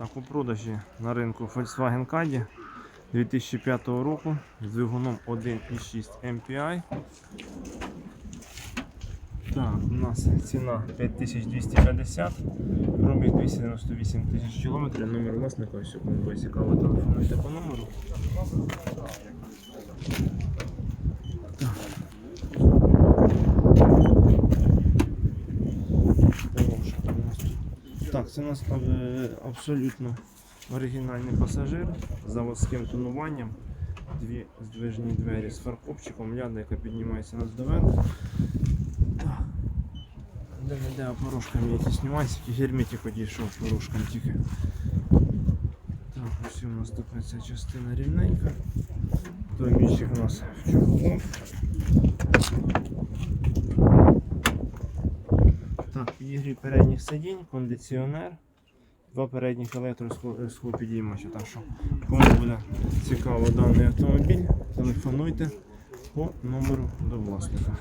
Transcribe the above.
Так, у продажі на ринку Volkswagen Caddy 2005 року з двигуном 1.6 MPI. Так, у нас ціна 5250, пробіг 298 тисяч кілометрів, номер власника, ось вам буде цікаво, телефонуйте по номеру. Хороша там у нас тут. Так, це у нас е, абсолютно оригінальний пасажир з заводським тонуванням. Дві здвижні двері з фаркопчиком, ляда, яка піднімається нас доверху. Так. Де не де порожками якісь нюансики, герметик одійшов порожкам тільки. Так, ось у нас така ця частина рівненька. Домічик у нас в чохлу. Підігрів передніх сидінь, кондиціонер, два передніх електросхлопідіймача. Так що, кому буде цікаво даний автомобіль, телефонуйте по номеру до власника.